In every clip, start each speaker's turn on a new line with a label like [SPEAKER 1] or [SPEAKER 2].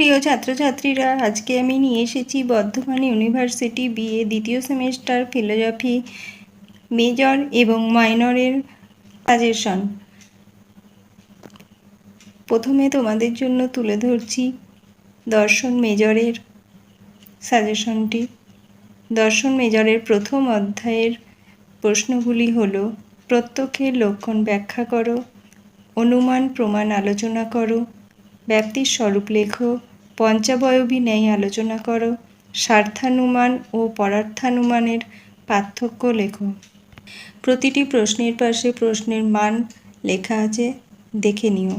[SPEAKER 1] প্রিয় ছাত্রছাত্রীরা, আজকে আমি নিয়ে এসেছি বর্ধমান ইউনিভার্সিটি বিএ দ্বিতীয় সেমেস্টার ফিলোজফি মেজর এবং মাইনরের সাজেশন। প্রথমে তোমাদের জন্য তুলে ধরছি দর্শন মেজরের সাজেশনটি। দর্শন মেজরের প্রথম অধ্যায়ের প্রশ্নগুলি হল, প্রত্যক্ষের লক্ষণ ব্যাখ্যা করো, অনুমান প্রমাণ আলোচনা করো ব্যাপ্তির স্বরূপ লেখো পঞ্চাবয়বী ন্যায় আলোচনা করো, স্বার্থানুমান ও পরার্থানুমানের পার্থক্য লেখো। প্রতিটি প্রশ্নের পাশে প্রশ্নের মান লেখা আছে, দেখে নিও।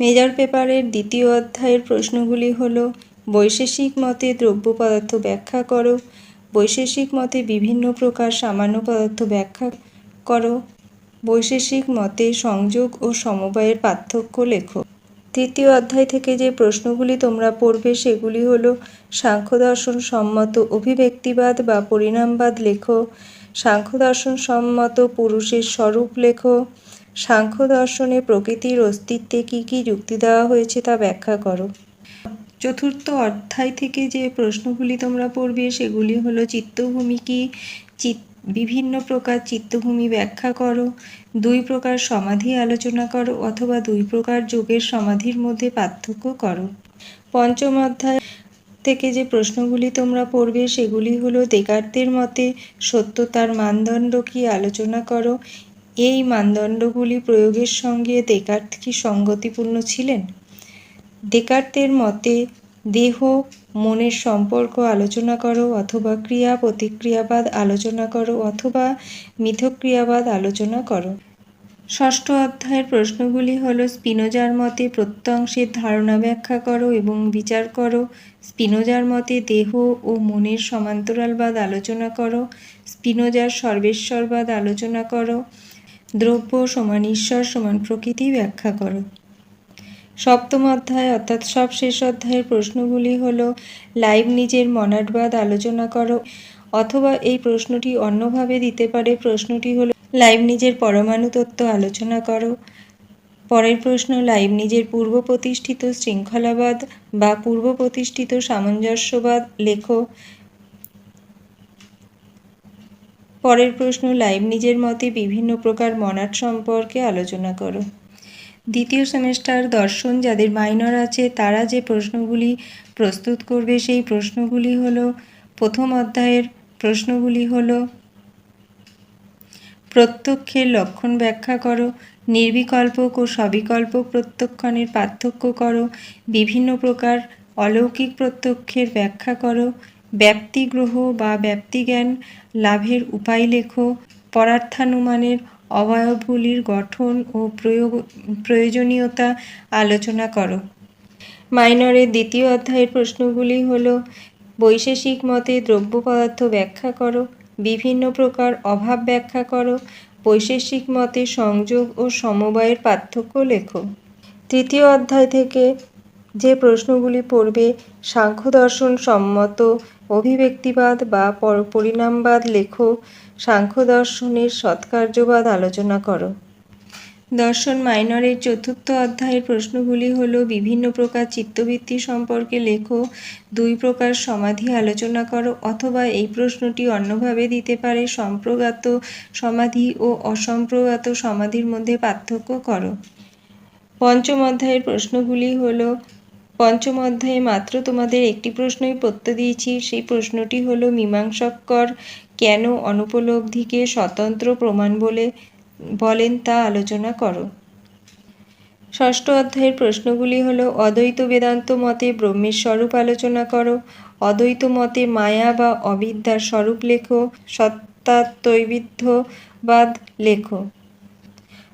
[SPEAKER 1] মেজর পেপারের দ্বিতীয় অধ্যায়ের প্রশ্নগুলি হল, বৈশেষিক মতে দ্রব্য পদার্থ ব্যাখ্যা করো, বৈশেষিক মতে বিভিন্ন প্রকার সামান্য পদার্থ ব্যাখ্যা করো, বৈশেষিক মতে সংযোগ ও সমবায়ের পার্থক্য লেখো। তৃতীয় অধ্যায় থেকে যে প্রশ্নগুলি তোমরা পড়বে সেগুলি হল সাংখ্য দর্শন সম্মত অভিব্যক্তিবাদ বা পরিণামবাদ লেখো সাংখ্য দর্শন সম্মত পুরুষের স্বরূপ লেখো সাংখ্য দর্শনে প্রকৃতির অস্তিত্বে কী কী যুক্তি দেওয়া হয়েছে তা ব্যাখ্যা করো। চতুর্থ অধ্যায় থেকে যে প্রশ্নগুলি তোমরা পড়বে সেগুলি হলো চিত্তভূমি কি? চিত বিভিন্ন প্রকার চিত্তভূমি ব্যাখ্যা করো, দুই প্রকার সমাধি আলোচনা করো অথবা দুই প্রকার যোগের সমাধির মধ্যে পার্থক্য করো। পঞ্চম অধ্যায় থেকে যে প্রশ্নগুলি তোমরা পড়বে সেগুলি হলো দেকার্তের মতে সত্যতার মানদণ্ড কি আলোচনা করো। এই মানদণ্ডগুলি প্রয়োগের সঙ্গে দেকার্ত কি সঙ্গতিপূর্ণ ছিলেন? দেকার্তের মতে দেহ মনের সম্পর্ক আলোচনা করো অথবা ক্রিয়া প্রতিক্রিয়াবাদ আলোচনা করো অথবা মিথক্রিয়াবাদ আলোচনা করো। ষষ্ঠ অধ্যায়ের প্রশ্নগুলি হল, স্পিনোজার মতে প্রত্যংশের ধারণা ব্যাখ্যা করো এবং বিচার করো। স্পিনোজার মতে দেহ ও মনের সমান্তরালবাদ আলোচনা করো। স্পিনোজার সর্বেশ্বরবাদ আলোচনা করো। দ্রব্য সমান ঈশ্বর সমান প্রকৃতি ব্যাখ্যা করো। সপ্তম অধ্যায় অর্থাৎ সব শেষ অধ্যায়ের প্রশ্নগুলি হল লাইভ নিজের মনাটবাদ আলোচনা করো, অথবা এই প্রশ্নটি অন্যভাবে দিতে পারে, প্রশ্নটি হলো লাইভ নিজের পরমাণু তত্ত্ব আলোচনা করো। পরের প্রশ্ন লাইভ নিজের পূর্ব প্রতিষ্ঠিত শৃঙ্খলাবাদ বা পূর্ব প্রতিষ্ঠিত সামঞ্জস্যবাদ লেখো। পরের প্রশ্ন লাইভ নিজের মতে বিভিন্ন প্রকার মনাট সম্পর্কে আলোচনা করো। দ্বিতীয় সেমেস্টার দর্শন যাদের মাইনর আছে, তারা যে প্রশ্নগুলি প্রস্তুত করবে সেই প্রশ্নগুলি হলো, প্রথম অধ্যায়ের প্রশ্নগুলি হলো, প্রত্যক্ষের লক্ষণ ব্যাখ্যা করো নির্বিকল্পক ও সবিকল্পক প্রত্যক্ষণের পার্থক্য করো, বিভিন্ন প্রকার অলৌকিক প্রত্যক্ষের ব্যাখ্যা করো ব্যক্তিগ্রহ বা ব্যক্তিজ্ঞান লাভের উপায় লেখো, পরার্থানুমানের অবয়বগুলির গঠন ও প্রয়োগ প্রয়োজনীয়তা আলোচনা করো। মাইনরের দ্বিতীয় অধ্যায়ের প্রশ্নগুলি হল, বৈশেষিক মতে দ্রব্য পদার্থ ব্যাখ্যা করো, বিভিন্ন প্রকার অভাব ব্যাখ্যা করো, বৈশেষিক মতে সংযোগ ও সমবায়ের পার্থক্য লেখো। তৃতীয় অধ্যায় থেকে যে প্রশ্নগুলি পড়বে সাংখ্য দর্শন সম্মত, অভিব্যক্তিবাদ বা পর পরিণামবাদ লেখো সাংখ্য দর্শনের সৎকার্যবাদ আলোচনা করো। দর্শন মাইনরের চতুর্থ অধ্যায়ের প্রশ্নগুলি হল, বিভিন্ন প্রকার চিত্তবৃত্তি সম্পর্কে লেখো, দুই প্রকার সমাধি আলোচনা করো, অথবা এই প্রশ্নটি অন্যভাবে দিতে পারে, সম্প্রগাত সমাধি ও অসম্প্রগাত সমাধির মধ্যে পার্থক্য করো। পঞ্চম অধ্যায়ের প্রশ্নগুলি হলো পঞ্চম অধ্যায়ে মাত্র তোমাদের একটি প্রশ্নই পড়তে দিয়েছি। সেই প্রশ্নটি হলো, মীমাংসকর কেন অনুপলব্ধিকে স্বতন্ত্র প্রমাণ বলে বলেন তা আলোচনা করো। ষষ্ঠ অধ্যায়ের প্রশ্নগুলি হলো, অদ্বৈত বেদান্ত মতে ব্রহ্মের স্বরূপ আলোচনা করো। অদ্বৈত মতে মায়া বা অবিদ্যার স্বরূপ লেখো। সত্তাত্মৈবিধ্যবাদ লেখো।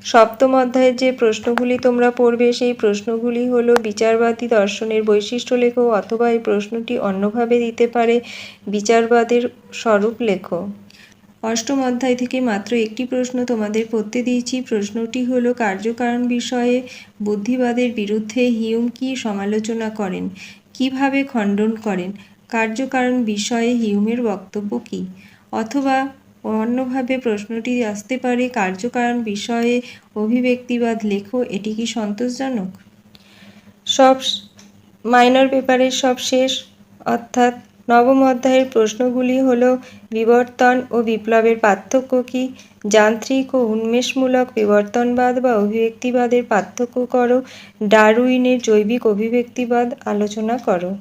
[SPEAKER 1] সপ্তম অধ্যায়ের যে প্রশ্নগুলি তোমরা পড়বে, সেই প্রশ্নগুলি হলো বিচারবাদী দর্শনের বৈশিষ্ট্য লেখো অথবা এই প্রশ্নটি অন্যভাবে দিতে পারে বিচারবাদের স্বরূপ লেখো। অষ্টম অধ্যায় থেকে মাত্র একটি প্রশ্ন তোমাদের পড়তে দিয়েছি। প্রশ্নটি হলো, কার্যকারণ বিষয়ে বুদ্ধিবাদের বিরুদ্ধে হিউম কি সমালোচনা করেন? কীভাবে খণ্ডন করেন? কার্যকারণ বিষয়ে হিউমের বক্তব্য কী? অথবা অন্যভাবে প্রশ্নটি আসতে পারে, কার্যকারণ বিষয়ে অভিব্যক্তিবাদ লেখো, এটি কি সন্তোষজনক? সব মাইনর পেপারের সব শেষ, অর্থাৎ নবম অধ্যায়ের প্রশ্নগুলি হল, বিবর্তন ও বিপ্লবের পার্থক্য কী? যান্ত্রিক ও উন্মেষমূলক বিবর্তনবাদ বা অভিব্যক্তিবাদের পার্থক্য করো, ডারউইনের জৈবিক অভিব্যক্তিবাদ আলোচনা করো।